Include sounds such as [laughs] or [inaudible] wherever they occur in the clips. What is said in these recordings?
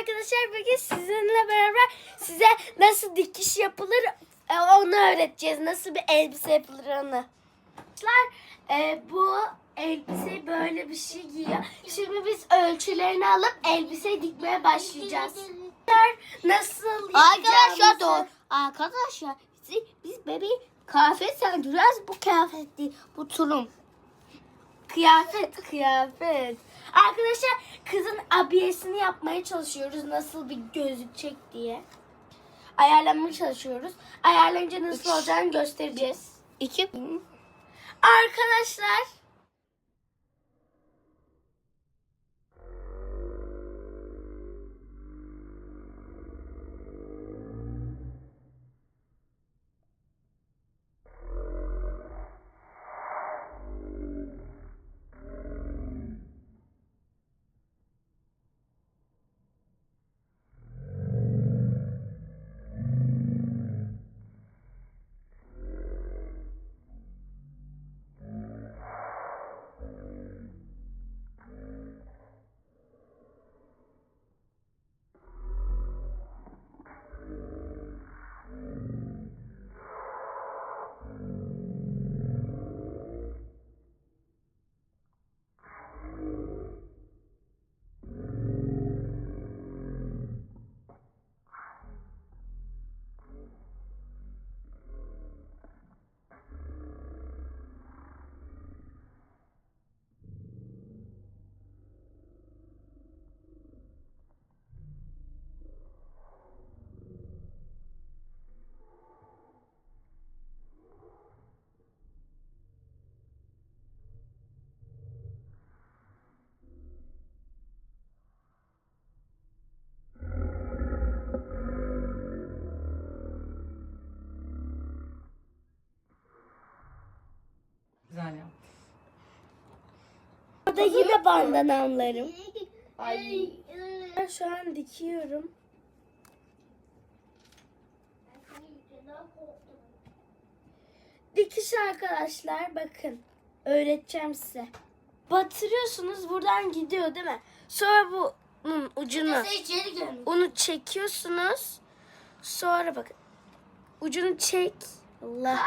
arkadaşlar bugün sizinle beraber size nasıl dikiş yapılır e, onu öğreteceğiz. Nasıl bir elbise yapılır onu. Arkadaşlar e, bu elbise böyle bir şey giyiyor. Şimdi biz ölçülerini alıp elbise dikmeye başlayacağız. Nasıl Arkadaşlar doğru. Arkadaşlar biz, biz bebeği kıyafet sendiriyoruz. Bu kıyafet değil. Bu tulum. Kıyafet kıyafet. Arkadaşlar kızın abiyesini yapmaya çalışıyoruz. Nasıl bir gözükecek diye. Ayarlamaya çalışıyoruz. Ayarlayınca nasıl olacağını göstereceğiz. İki. Arkadaşlar Güzel yaptın. Burada yine bandanamlarım. Ay. Ben şu an dikiyorum. Dikiş arkadaşlar bakın. Öğreteceğim size. Batırıyorsunuz buradan gidiyor değil mi? Sonra bu bunun ucunu onu çekiyorsunuz. Sonra bakın. Ucunu çek. Allah.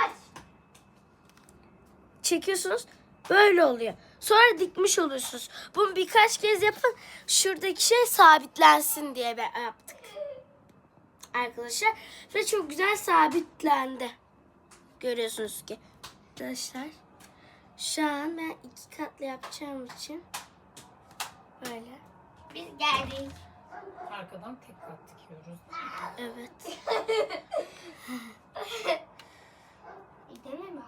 Çekiyorsunuz. Böyle oluyor. Sonra dikmiş oluyorsunuz. Bunu birkaç kez yapın. Şuradaki şey sabitlensin diye yaptık. Arkadaşlar. Ve çok güzel sabitlendi. Görüyorsunuz ki. Arkadaşlar. Şu an ben iki katlı yapacağım için. Böyle. Biz geldik. Arkadan tek kat dikiyoruz. Evet. [laughs] Değil mi?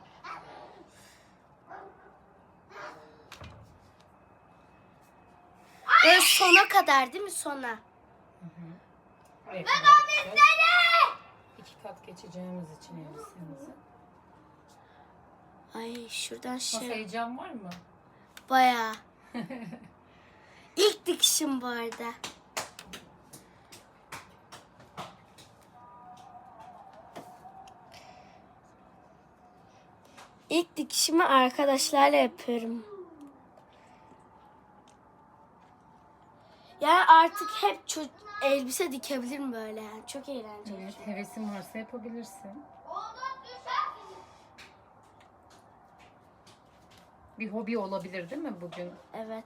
Ve sona kadar değil mi sona? Buraya kadar dikeceğiz. İki kat geçeceğimiz için elbisemizi. Ay şuradan Nasıl şey heyecan var mı? bayağı. [laughs] İlk dikişim bu arada. İlk dikişimi arkadaşlarla yapıyorum. Yani artık hep ço- elbise dikebilirim böyle yani. Çok eğlenceli. Evet, hevesin varsa yapabilirsin. Bir hobi olabilir değil mi bugün? Evet.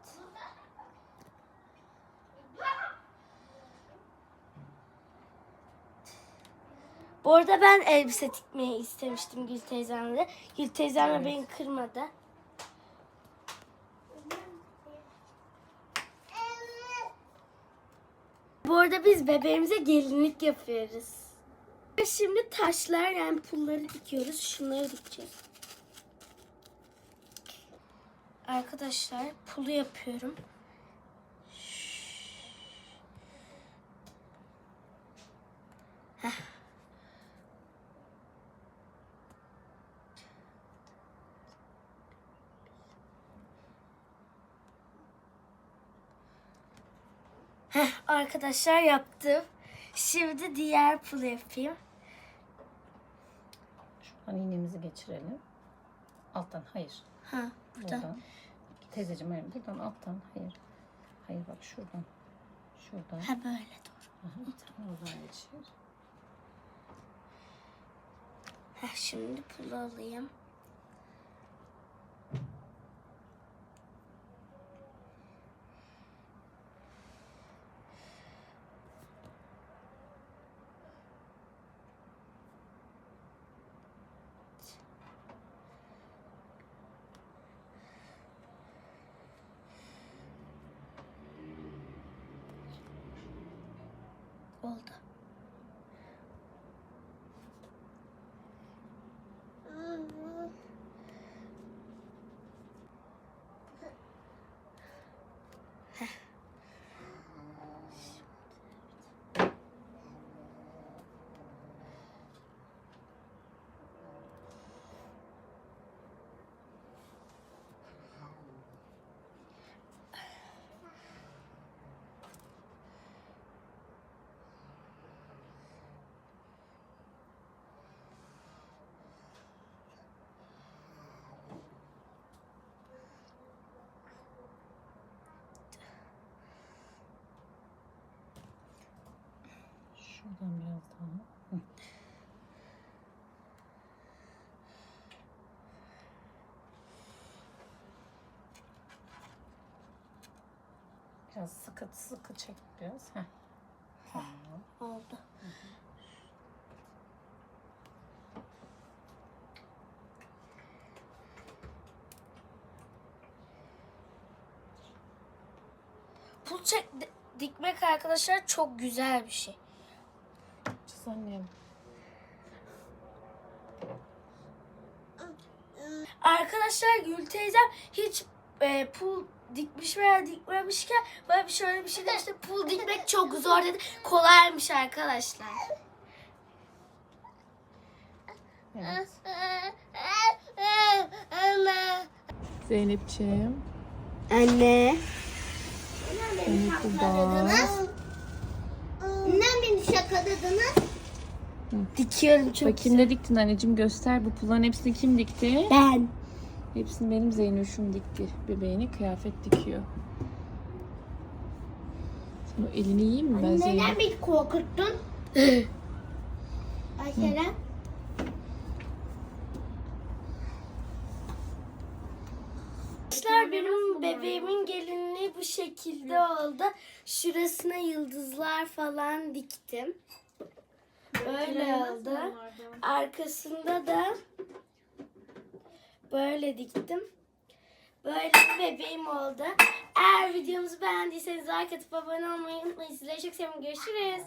Bu arada ben elbise dikmeyi istemiştim Gül teyzemle. Gül teyzem de Evet. beni kırmadı. Bu arada biz bebeğimize gelinlik yapıyoruz. Şimdi taşlar yani pulları dikiyoruz. Şunları dikeceğiz. Arkadaşlar pulu yapıyorum. Heh, arkadaşlar yaptım. Şimdi diğer pulu yapayım. Şuradan iğnemizi geçirelim. Alttan hayır. Ha, burada. Buradan. Teyzeciğim hayır. Buradan alttan hayır. Hayır bak şuradan. Şuradan. Ha böyle doğru. Aha, tamam, oradan geçir. Ha şimdi pul alayım. Oldu. Şuradan biraz daha. Hı. Biraz sıkı sıkı çek biraz. Heh. Tamam. Oldu. Pul çek di- dikmek arkadaşlar çok güzel bir şey. Annem. Arkadaşlar Gül teyzem hiç e, pul dikmiş veya dikmemişken böyle bir şöyle bir şey demişti. Pul dikmek çok zor dedi. Kolaymış arkadaşlar. Evet. Anne. Zeynep'ciğim. Anne. Beni kurban. Neden beni şakaladınız? Dikiyorum çok Bakayım ne diktin anneciğim göster. Bu pulların hepsini kim dikti? Ben. Hepsini benim Zeynoş'um dikti. Bebeğine kıyafet dikiyor. Sen o elini yiyeyim mi ben Neden Zeynep? beni korkuttun? Ayşeren. Arkadaşlar benim bebeğimin gelinliği bu şekilde oldu. Şurasına yıldızlar falan diktim. Böyle oldu. Arkasında da böyle diktim. Böyle bir bebeğim oldu. Eğer videomuzu beğendiyseniz like atıp abone olmayı unutmayın. Sizleri çok seviyorum. Görüşürüz.